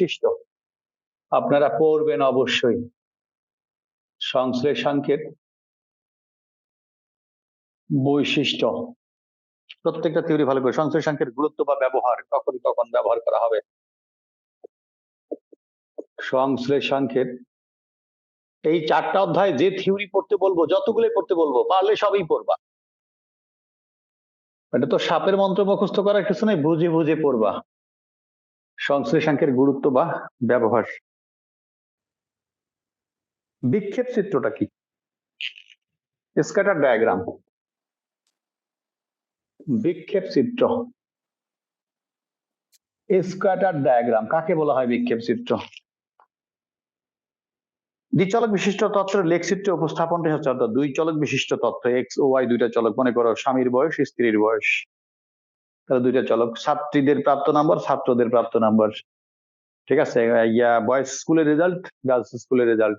বৈশিষ্ট্য আপনারা পড়বেন অবশ্যই। সংশ্লেষাঙ্কের বৈশিষ্ট্য। প্রত্যেকটা থিওরি ভালো করে। সংশ্লেষাঙ্কের গুরুত্ব বা ব্যবহার কখন কখন ব্যবহার করা হবে। সংশ্লেষাঙ্কের এই চারটা অধ্যায় যে থিওরি পড়তে বলব, যতগুলোই পড়তে বলব, পারলে সবই পড়বা। এটা তো সাপের মন্ত্র মুখস্থ করার কিছু নেই, বুঝে বুঝে পড়বা। সংশ্লেষাঙ্কের গুরুত্ব বা ব্যবহার। বিক্ষেপ চিত্রটা কি? Scatter diagram. বিক্ষেপ চিত্র। স্ক্যাটার ডায়াগ্রাম, কাকে বলা হয় বিক্ষেপ চিত্র? দ্বিচলক বিশিষ্ট তত্ত্বের লেখচিত্রে উপস্থাপনটা হচ্ছে অর্থাৎ দুই চলক বিশিষ্ট তত্ত্ব, এক্স ও ওয়াই দুইটা চলক। মনে করো স্বামীর বয়স, স্ত্রীর বয়স। তাহলে দুইটা চলক। ছাত্রীদের প্রাপ্ত নাম্বার ছাত্রদের প্রাপ্ত নাম্বার ঠিক আছে? ইয়া বয়েজ স্কুলের রেজাল্ট গার্লস স্কুলের রেজাল্ট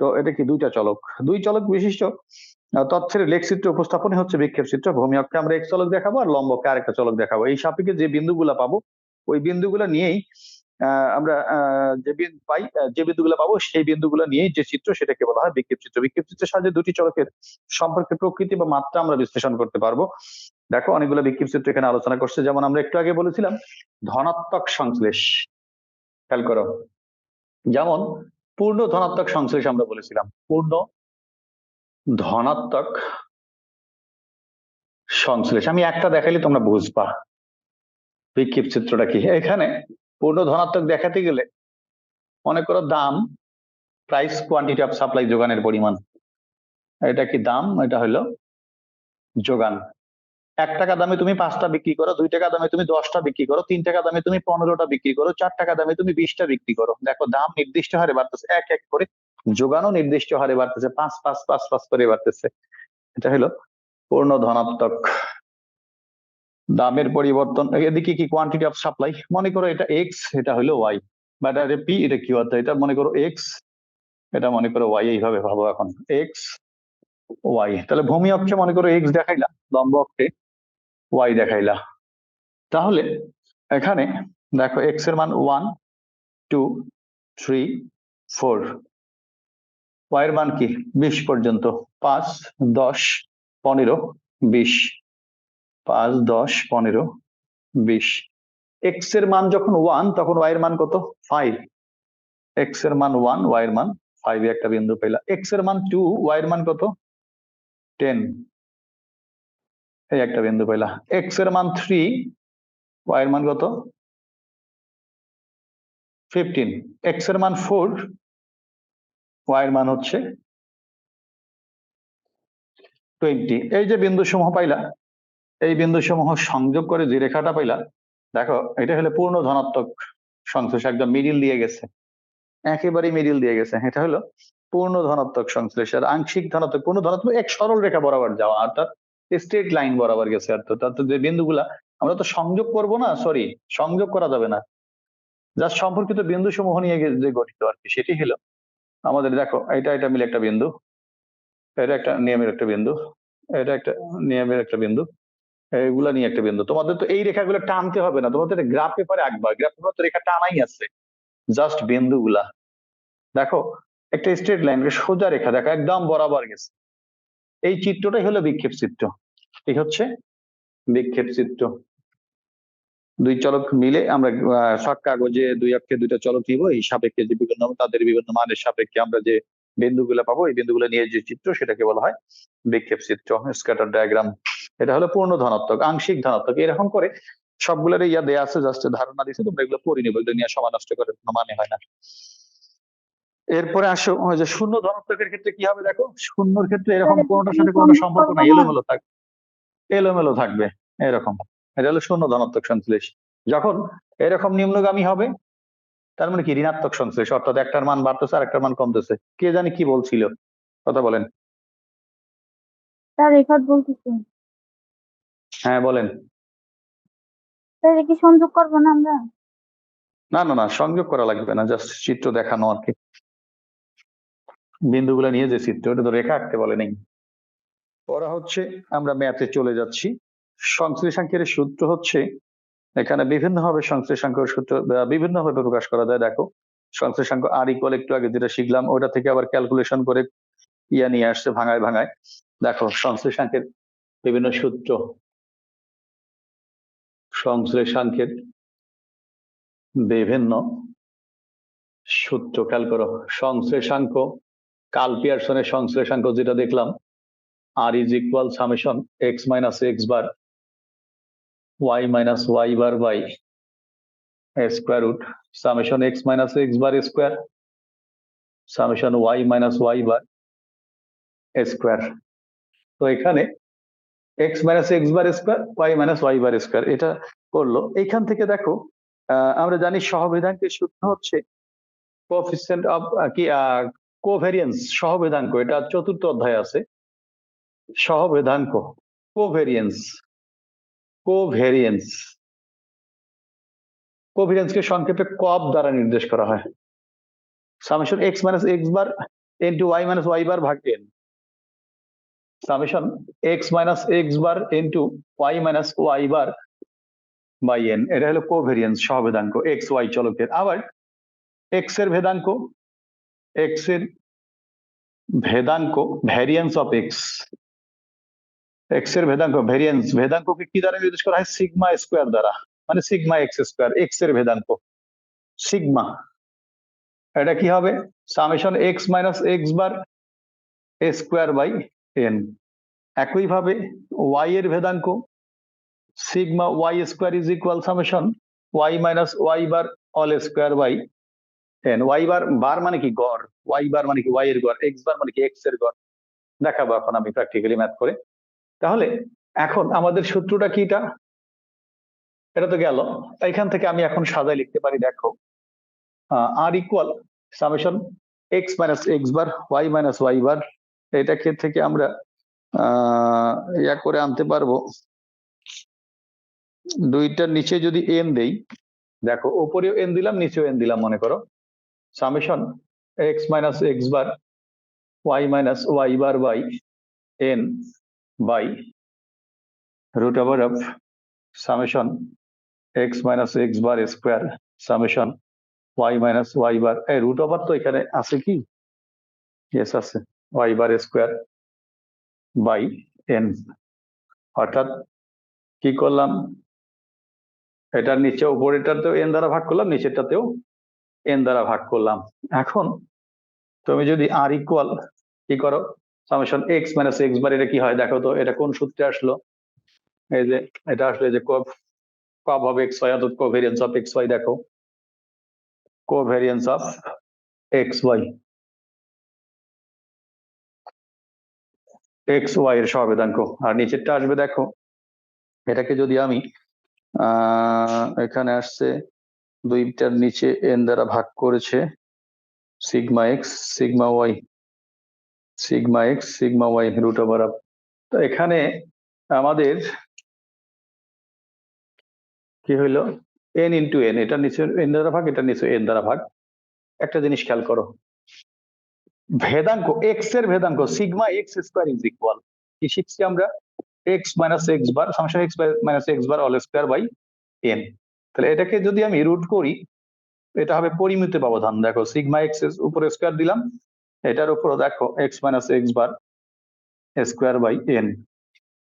তো এটা কি দুইটা চলক? দুই চলক বিশিষ্ট। তথ্যের লেখচিত্র উপস্থাপনে হচ্ছে বিক্ষেপ চিত্র ভূমি অক্ষে আমরা এক চলক দেখাবো আর লম্বকে আরেকটা চলক দেখাবো। এই সাপেক্ষে যে বিন্দুগুলা পাবো, ওই বিন্দুগুলা নিয়েই আমরা যে বিন্দু পাই যে বিন্দুগুলো পাবো, সেই বিন্দুগুলো নিয়েই যে চিত্র সেটাকে বলা হয় বিক্ষেপ চিত্র। বিক্ষেপ চিত্রের সাহায্যে দুটি চলকের সম্পর্কে প্রকৃতি বা মাত্রা আমরা বিশ্লেষণ করতে পারব। দেখো, অনেকগুলো বিক্ষেপ চিত্র এখানে আলোচনা করছে। যেমন আমরা একটু আগে বলেছিলাম, ধনাত্মক সংশ্লেষ। খেয়াল করো। যেমন, পূর্ণ ধনাত্মক সংশ্লেষ আমরা বলেছিলাম। পূর্ণ ধনাত্মক সংশ্লেষ। আমি একটা দেখাইলে তোমরা বুঝবা। বিক্ষেপ চিত্রটা কি? এখানে পূর্ণ ধনাত্মক দেখাতে গেলে মনে করো দাম প্রাইস কোয়ান্টিটি অফ সাপ্লাই যোগানের পরিমাণ। এটা কি দাম? এটা হলো যোগান। এক টাকা দামে তুমি পাঁচটা বিক্রি করো, দুই টাকা দামে তুমি দশটা বিক্রি করো, তিন টাকা দামে তুমি পনেরোটা বিক্রি করো, চার টাকা দামে তুমি বিশটা বিক্রি করো। দেখো, দাম নির্দিষ্ট হারে বাড়তেছে, এক এক করে যোগানও নির্দিষ্ট হারে বাড়তেছে, পাঁচ পাঁচ পাঁচ পাঁচ করে বাড়তেছে। এটা হলো পূর্ণ ধনাত্মক দামের পরিবর্তন, এদিকে কি কোয়ান্টিটি অফ সাপ্লাই মনে করো এটা এক্স এটা হলো ওয়াই বা এটা পি এটা কি অর্থাৎ এটা মনে করো এক্স এটা মনে করো ওয়াই এইভাবে ভাবো এখন। এক্স ওয়াই তাহলে ভূমি অক্ষে মনে করো এক্স দেখাইলা, লম্ব অক্ষে ওয়াই দেখাইলা। তাহলে এখানে দেখো এক্সের মান one two three four Y এর মান কি? বিশ পর্যন্ত। পাঁচ, দশ, পনেরো, বিশ। পাঁচ দশ পনেরো বিশ এক্সের মান যখন ওয়ান তখন ওয়াই এর মান কত ফাইভ এক্সের মান ওয়ান ওয়াই এর মান ফাইভ একটা বিন্দু পেলা এক্সের মান টু ওয়াই এর মান কত টেন এই একটা বিন্দু পেলা এক্সের মান থ্রি ওয়াই এর মান কত ফিফটিন এক্সের মান ফোর ওয়াই এর মান হচ্ছে টোয়েন্টি এই যে বিন্দু সমূহ পাইলা এই বিন্দু সমূহ সংযোগ করে যে রেখাটা পাইলা দেখো, এটা হলো পূর্ণ ধনাত্মক সংশ্লেষ, একদম মিডিল দিয়ে গেছে। একেবারেই মিডিল দিয়ে গেছে। এটা হলো পূর্ণ ধনাত্মক সংশ্লেষ। আর আংশিক ধনাত্মক, পূর্ণ ধনাত্মক, এক সরল রেখা বরাবর যাওয়া। অর্থাৎ স্ট্রেট লাইন বরাবর গেছে। অর্থাৎ যে বিন্দুগুলা, আমরা তো সংযোগ করব না সরি সংযোগ করা যাবে না। যা সম্পর্কিত বিন্দু সমূহ নিয়ে যে গঠিত আর কি, সেটি হলো আমাদের, দেখো, এটা এটা মিলে একটা বিন্দু, এটা একটা নিয়মের একটা বিন্দু, এটা একটা নিয়মের একটা বিন্দু। এগুলা নিয়ে একটা বিন্দু। তোমাদের তো এই রেখাগুলো টানতে হবে না। তোমাদের গ্রাফ পেপারে আঁকবা। গ্রাফ পেপার তো রেখা টানাই আছে। জাস্ট বিন্দুগুলা। দেখো, একটা স্ট্রেট লাইন সোজা রেখা, দেখো, একদম বরাবর গেছে। এই চিত্রটাই হলো বিক্ষেপ চিত্র। এই হচ্ছে বিক্ষেপ চিত্র। দুই চলক মিলে আমরা শর্ট কাগজে দুই অক্ষে দুইটা চলক দিব এই সাপেক্ষে যে বিভিন্ন, তাদের বিভিন্ন মানের সাপেক্ষে আমরা যে বিন্দুগুলো পাবো এই বিন্দুগুলো নিয়ে যে চিত্র সেটাকে বলা হয় বিক্ষেপ চিত্র স্ক্যাটার ডায়াগ্রাম এটা হলো পূর্ণ ধনাত্মক আংশিক ধনাত্মক। এরকম করে সবগুলোর ইয়া দেয়া আছে জাস্ট ধারণা দিচ্ছে তোমরা এগুলো পড়ে নিবে এগুলো নিয়ে সময় নষ্ট করার কোনো মানে হয় না। এরপরে আসো যে শূন্য ধনাত্মকের ক্ষেত্রে কি হবে দেখো? শূন্যর ক্ষেত্রে এরকম কোনোটার সাথে কোনো সম্পর্ক নাই এলোমেলো থাকবে এলোমেলো থাকবে এরকম। এটা হলো শূন্য ধনাত্মক সংশ্লেষ যখন এরকম নিম্নগামী হবে তার মানে কি? ঋণাত্মক সংশ্লেষ অর্থাৎ একটার মান বাড়তেছে আর একটার মান কমতেছে। কে জানি কি বলছিল? কথা বলেন। স্যার বলতেছি। হ্যাঁ বলেন। স্যার কি সংযোগ করব না আমরা? না না না সংযোগ করা লাগবে না জাস্ট চিত্র দেখানো আর কি। বিন্দুগুলো নিয়ে যে চিত্র ওটা তো রেখা আঁকতে বলে নেই। ওরা হচ্ছে আমরা ম্যাথে চলে যাচ্ছি। সংশ্লেষাঙ্কের সূত্র হচ্ছে এখানে বিভিন্নভাবে সংশ্লেষাঙ্ক সূত্র বিভিন্নভাবে প্রকাশ করা যায়, দেখো। সংশ্লেষাঙ্ক আর ইকুয়াল একটু আগে যেটা শিখলাম, ওটা থেকে আবার ক্যালকুলেশন করে ইয়া নিয়ে আসছে ভাঙায় ভাঙায়। দেখো সংশ্লেষাঙ্কের বিভিন্ন সূত্র। সংশ্লেষাঙ্কের বিভিন্ন সূত্র, খেয়াল করো। সংশ্লেষাঙ্ক কাল পিয়ারসনের সংশ্লেষাঙ্ক যেটা দেখলাম R is equal summation X minus X bar Y minus Y bar by square root summation X minus X bar square summation Y minus Y bar square তো এখানে X minus X bar square Y minus Y bar square এটা করল। এইখান থেকে দেখো আমরা জানি সহবেদাঙ্কের সূত্র হচ্ছে কোফিসিয়েন্ট অফ কি কোভেরিয়েন্স সহবেদাঙ্ক এটা চতুর্থ অধ্যায় আছে। সহবেদাঙ্ক কোভেরিয়েন্স কোভেরিয়েন্স কোভেরিয়েন্সকে সংক্ষেপে কব দ্বারা নির্দেশ করা হয় summation X minus X bar into Y minus Y bar ভাগ N summation X minus X bar into Y minus Y bar by N এটা হলো কোভেরিয়েন্স সহবেদাঙ্ক এক্স ওয়াই চলকের আবার এক্সের ভেদাঙ্ক এক্সের ভেদাঙ্ক ভ্যারিয়েন্স অফ এক্স এক্সের ভেদাঙ্ক ভ্যারিয়েন্স ভেদাঙ্ককে কি দ্বারা নির্দেশ করা হয়? সিগমা স্কোয়ার দ্বারা মানে সিগমা এক্স স্কোয়ার এক্সের ভেদাঙ্ক। সিগমা এটা কি হবে? Summation X minus X bar A square by N একইভাবে ওয়াই এর ভেদাঙ্ক sigma Y square is equal summation Y minus Y bar all square by N Y bar bar মানে কি? গড়। ওয়াই বার মানে কি? ওয়াই এর গড়। এক্স বার মানে কি? এক্সের গড়। দেখাবো এখন আমি প্র্যাকটিক্যালি ম্যাথ করে। তাহলে এখন আমাদের সূত্রটা কিটা? এটা তো গেল। এখান থেকে আমি এখন সাজায় লিখতে পারি, দেখো। R equal summation X minus X bar Y minus Y bar এটাকে থেকে আমরা ইয়া করে আনতে পারব? দুইটার নিচে যদি এন দেই, দেখো, ওপরেও এন দিলাম, নিচেও এন দিলাম, মনে করো। Summation X minus X bar Y minus Y bar by N by root over of summation x minus x bar square summation y minus y bar এই root over তো এখানে আছে কি yes আছে y bar square by n অর্থাৎ কি করলাম এটার নিচে উপরেটাতেও n দ্বারা ভাগ করলাম নিচেরটাতেও n দ্বারা ভাগ করলাম এখন তুমি যদি r ইকুয়াল কি করো summation X minus x bar এটা কি হয়? দেখো তো, এটা কোন সূত্রে আসলো? এই যে, এটা আসলে যে কব কব হবে এক্স ওয়াই অর্থাৎ কোভেরিয়েন্স অফ এক্স ওয়াই দেখো। Covariance of X Y X Y এর সহবেদাঙ্ক আর নিচেরটা আসবে, দেখো। এটাকে যদি আমি এখানে আসছে, দুইটার নিচে এন দ্বারা ভাগ করেছে sigma X sigma Y sigma X, sigma Y, root over up. তো এখানে আমাদের কি হইল? এন ইন্টু এন এটা নিচে এন দ্বারা ভাগ, এটা নিচে এন দ্বারা ভাগ। একটা জিনিস খেয়াল করো। ভেদাঙ্ক এক্সের ভেদাঙ্ক, sigma X square is equal কি শিখছি আমরা? এক্স মাইনাস এক্স বার সমস্যা X minus X bar all square by N তাহলে এটাকে যদি আমি রুট করি, এটা হবে পরিমিত ব্যবধান। দেখো, সিগমা এক্স উপরে স্কোয়ার দিলাম এটার উপর দেখো X minus X bar square by N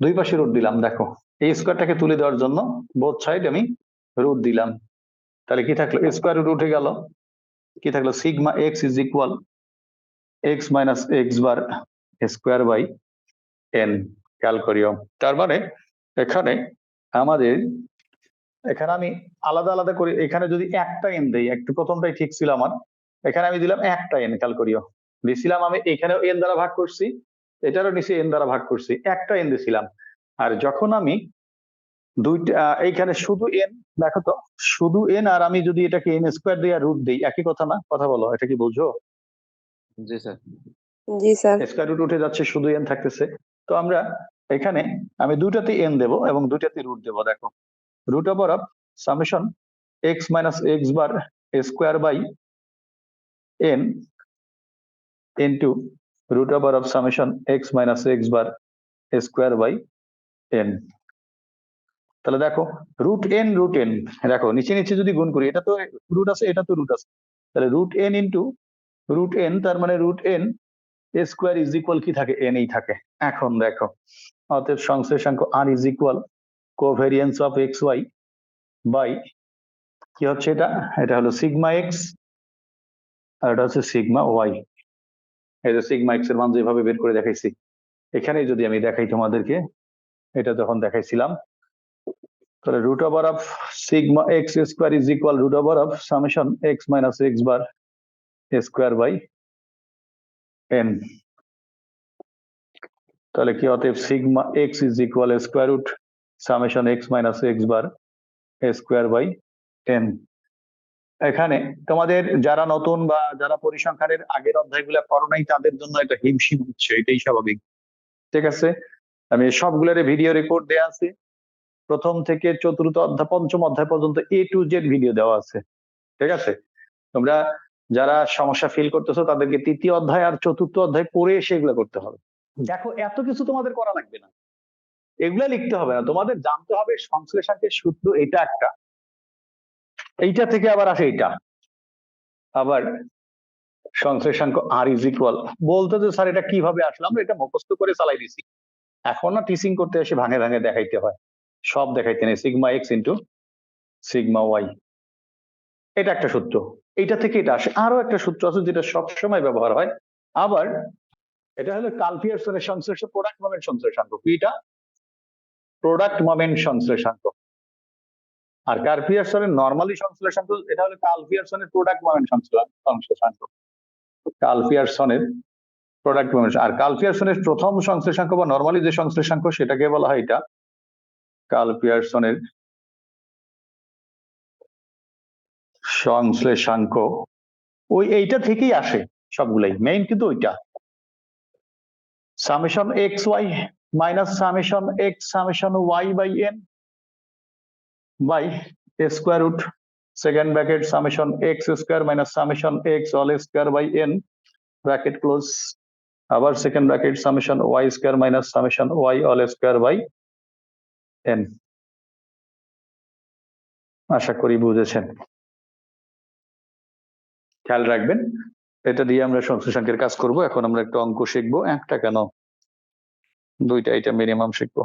দুই পাশে রুট দিলাম, দেখো। এই স্কোয়ারটাকে তুলে দেওয়ার জন্য বোথ সাইড আমি রুট দিলাম। তাহলে কি থাকল? স্কোয়ার রুট উঠে গেল। কি থাকল? Sigma X is equal X minus X bar square by N খেয়াল করিও। তার মানে এখানে আমাদের, এখানে আমি আলাদা আলাদা করে, এখানে যদি একটা এন দেই, একটু প্রথমটাই ঠিক ছিল আমার। এখানে আমি দিলাম একটা এন খেয়াল করিও। দিছিলাম আমি এখানেও এন দ্বারা ভাগ করছি এটারও নিচে এন দ্বারা ভাগ করছি একটা এন দিছিলাম। আর যখন আমি দুইটা এইখানে শুধু এন দেখো তো শুধু এন আর আমি যদি এটাকে এন স্কোয়ার দিয়ে রুট দিই একই কথা না? কথা বলো এটা কি বুঝো? জি স্যার। জি স্যার। স্কোয়ার রুট উঠে যাচ্ছে শুধু এন থাকতেছে। তো আমরা এখানে আমি দুইটাতে এন দেব এবং দুইটাতে রুট দেব দেখো। Root over of summation X minus X bar square by N into root over of summation X minus X bar square by N তাহলে দেখো রুট এন রুট এন দেখো, নিচে নিচে যদি গুণ করি, এটা তো রুট আছে, এটা তো রুট আছে। তাহলে root N into root N তার মানে root N A square is equal কি থাকে? এন এই থাকে। এখন দেখো, অতএব সংশ্লেষাঙ্ক R is equal covariance of X Y by কি হচ্ছে এটা? এটা হলো সিগমা এক্স আর এটা হচ্ছে সিগমা ওয়াই এই যে সিগমা এক্সের মান যেভাবে বের করে দেখাইছি এখানে যদি আমি দেখাই তোমাদেরকে, এটা যখন দেখাইছিলাম, তাহলে root over of sigma X square is equal root over of summation X minus X bar square by N তাহলে কি অতএব sigma X is equal square root summation X minus X bar square by ten এখানে তোমাদের যারা নতুন বা যারা পরিসংখ্যানের আগের অধ্যায়গুলো করো নাই, তাদের জন্য একটা হিমশিম হচ্ছে, এটাই স্বাভাবিক। ঠিক আছে? আমি সবগুলোর ভিডিও রেকর্ড দেওয়া আছে। প্রথম থেকে চতুর্থ অধ্যায়, পঞ্চম অধ্যায় পর্যন্ত এ টু জেড ভিডিও দেওয়া আছে। ঠিক আছে? তোমরা যারা সমস্যা ফিল করতেছো, তাদেরকে তৃতীয় অধ্যায় আর চতুর্থ অধ্যায় পড়ে সেগুলো করতে হবে। দেখো, এত কিছু তোমাদের করা লাগবে না। এগুলা লিখতে হবে না। তোমাদের জানতে হবে সংশ্লেষাঙ্কের সূত্র এটা একটা। এইটা থেকে আবার আসে এইটা। আবার সংশ্লেষাঙ্ক আর ইজ ইকুয়াল বলতে যে, স্যার, এটা কীভাবে আসলাম? এটা মুখস্থ করে চালাই দিছি। এখন না টিচিং করতে এসে ভাঙে ভাঙে দেখাইতে হয়। সব দেখাইতে নেই। Sigma X into sigma Y এটা একটা সূত্র। এইটা থেকে এটা আসে। আরও একটা সূত্র আছে যেটা সবসময় ব্যবহার হয়। আবার এটা হলো কালপিয়ারসনের সংশ্লেষ প্রোডাক্ট মোমেন্ট সংশ্লেষাঙ্ক কি এটা প্রোডাক্ট মোমেন্ট সংশ্লেষাঙ্ক আর কার্পিয়ারসনের নর্মালি সংশ্লেষাঙ্ক এটা হলো কালপিয়ারসনের প্রোডাক্ট মোমেন্ট সংশ্লেষাঙ্ক কালপিয়ারসনের প্রোডাক্ট মোমেন্ট আর কালপিয়ারসনের প্রথম সংশ্লেষাঙ্ক বা নর্মালি যে সংশ্লেষাঙ্ক সেটাকে বলা হয় এটা কালপিয়ারসনের সংশ্লেষাঙ্ক, ওই এইটা থেকেই আসে সবগুলাই মেইন কিন্তু ওইটা। Summation X Y minus summation X summation Y by N by square root second bracket summation X square minus summation X all square by N bracket close আবার second bracket summation Y square minus summation Y all square by N আশা করি বুঝেছেন। খেয়াল রাখবেন, এটা দিয়ে আমরা সংশ্লেষাঙ্কের কাজ করব। এখন আমরা একটু অঙ্ক শিখব। একটা কেন? দুইটা, এটা মিনিমাম শিখব।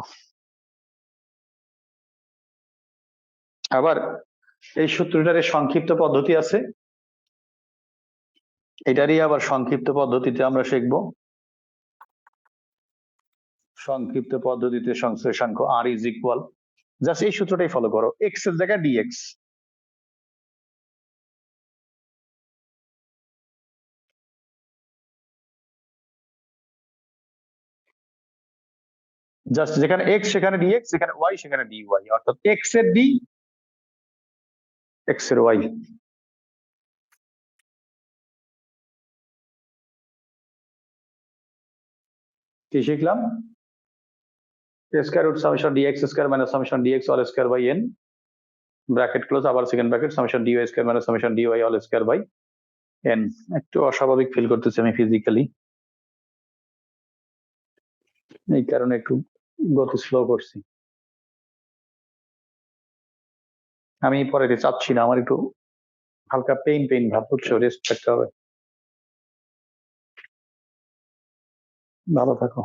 আবার এই সূত্রটার সংক্ষিপ্ত পদ্ধতি আছে। এটারই আবার সংক্ষিপ্ত পদ্ধতিতে আমরা শিখব। সংক্ষিপ্ত পদ্ধতিতে সংশ্লেষাঙ্ক আর ইজ ইকুয়াল জাস্ট এই সূত্রটাই ফলো করো। এক্সের জায়গায় ডিএক্স জাস্ট যেখানে এক্স সেখানে ডিএক্স যেখানে ওয়াই সেখানে ডি ওয়াই অর্থাৎ এক্সের ডি এক্সের ওয়াই কি শিখলাম? Square root summation D X square minus summation D X all square by N bracket close আবার second bracket summation D Y square minus summation D Y all square by N একটু অস্বাভাবিক feel করতেছি আমি physically এই কারণে একটু গতি slow করছি। আমি পরে চাচ্ছি না, আমার একটু হালকা পেইন পেইন ভাব হচ্ছে রেস্ট থাকতে হবে। ভালো থাকো।